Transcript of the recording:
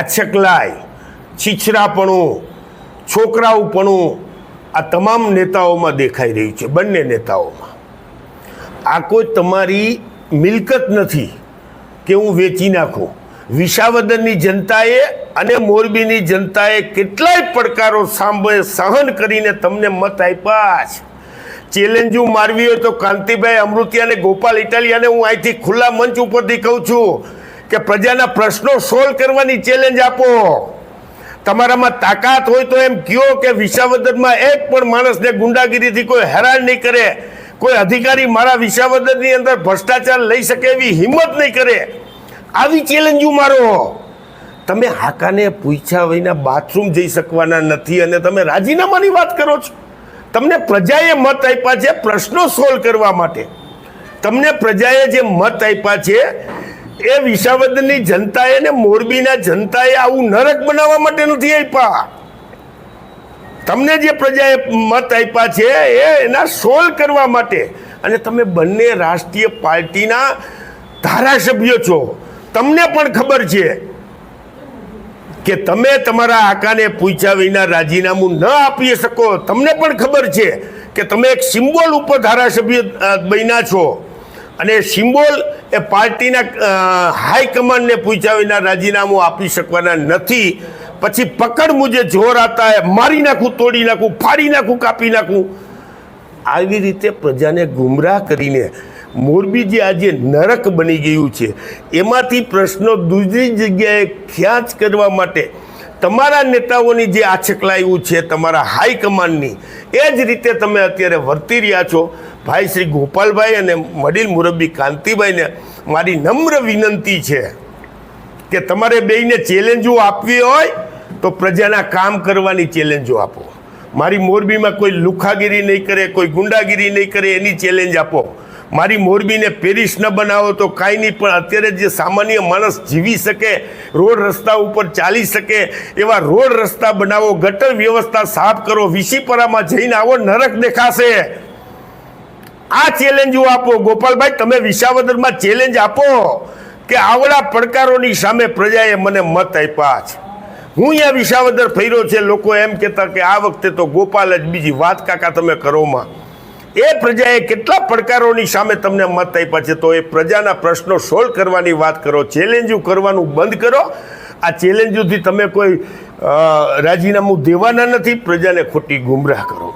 અછકલાય, છીછરાપણું છોકરાઓપણું આ તમામ નેતાઓમાં દેખાઈ રહ્યું છે, બંને નેતાઓમાં. આ કોઈ તમારી મિલકત નથી કે હું વેચી નાખું. વિસાવદરની જનતાએ અને મોરબીની જનતાએ કેટલાય પડકારો સાંભળે, સહન કરીને તમને મત આપ્યા છે. ચેલેન્જો મારવી હોય તો કાંતિભાઈ અમૃતિયા અને ગોપાલ ઇટાલિયાને હું અહીંથી ખુલ્લા મંચ ઉપરથી કહું છું. કે પ્રજાના પ્રશ્નો સોલ્વ કરવાની ચેલેન્જ આપો. તમારામાં તાકાત હોય તો એમ કયો કે વિસાવદરમાં એક પણ માણસને ગુંડાગીરીથી કોઈ હેરાન નહીં કરે. કોઈ અધિકારી મારા વિસાવદરની અંદર ભ્રષ્ટાચાર લઈ શકે એવી હિંમત નહીં કરે. આવી ચેલેન્જ મારો. તમે હાકાને પૂછ્યા વિના બાથરૂમ જઈ શકવાના નથી અને તમે રાજીનામાની વાત કરો છો. તમને પ્રજાએ મત આપ્યા છે પ્રશ્નો સોલ્વ કરવા માટે. તમને પ્રજાએ જે મત આપ્યા છે એ વિસાવદનની જનતાએ ને મોરબીના જનતાએ આવું નરક બનાવવા માટે નથી આપ્યા. તમને જે પ્રજાએ મત આપ્યા છે એ એના સોલ્વ કરવા માટે. અને તમે બંને રાષ્ટ્રીય પાર્ટીના ધારાસભ્યો છો. તમને પણ ખબર છે કે તમે તમારા આકાને પૂછ્યા વિના રાજીનામું ન આપી શકો. તમને પણ ખબર છે કે તમે એક સિમ્બોલ ઉપર ધારાસભ્ય બન્યા છો. અને સિમ્બોલ એ પાર્ટીના હાઈકમાન્ડને પૂછ્યા વિના રાજીનામું આપી શકવાના નથી. પછી પકડ મુજે જોર આતા હે, મારી નાખું, તોડી નાખું, ફાડી નાખું, કાપી નાખું. આવી રીતે પ્રજાને ગુમરાહ કરીને મોરબી જે આજે નરક બની ગયું છે. એમાંથી પ્રશ્નો દૂસરી જગ્યાએ ખ્યાચ કરવા માટે તમારા નેતાઓની જે આછકલાયું છે, તમારા હાઈકમાન્ડની એ જ રીતે તમે અત્યારે વર્તી રહ્યા છો. ભાઈ શ્રી ગોપાલભાઈ અને વડીલ મુરબ્બી કાંતિભાઈને મારી નમ્ર વિનંતી છે કે તમારે બેયને ચેલેન્જો આપવી હોય તો પ્રજાના કામ કરવાની ચેલેન્જો આપો. મારી મોરબીમાં કોઈ લુખાગીરી નહીં કરે, કોઈ ગુંડાગીરી નહીં કરે, એની ચેલેન્જ આપો. મારી મોરબીને પેરિસ ન બનાવો તો કાંઈ નહીં, પણ અત્યારે જે સામાન્ય માણસ જીવી શકે, રોડ રસ્તા ઉપર ચાલી શકે, એવા રોડ રસ્તા બનાવો, ગટર વ્યવસ્થા સાફ કરો, વિસીપરામાં જઈને આવો, નરક દેખાશે. આ ચેલેન્જો આપો. ગોપાલભાઈ, તમે વિસાવદરમાં ચેલેન્જ આપો કે આવડા પડકારોની સામે પ્રજાએ મને મત આપ્યા છે. હું અહીંયા વિસાવદર ફર્યો છે, લોકો એમ કહેતા કે આ વખતે તો ગોપાલ જ બીજી વાત, કાકા, તમે કરોમાં એ પ્રજાએ કેટલા પડકારોની સામે તમને મત આપ્યા છે? તો એ પ્રજાના પ્રશ્નો સોલ્વ કરવાની વાત કરો, ચેલેન્જો કરવાનું બંધ કરો. આ ચેલેન્જોથી તમે કોઈ રાજીનામું દેવાના નથી, પ્રજાને ખોટી ગુમરાહ કરો.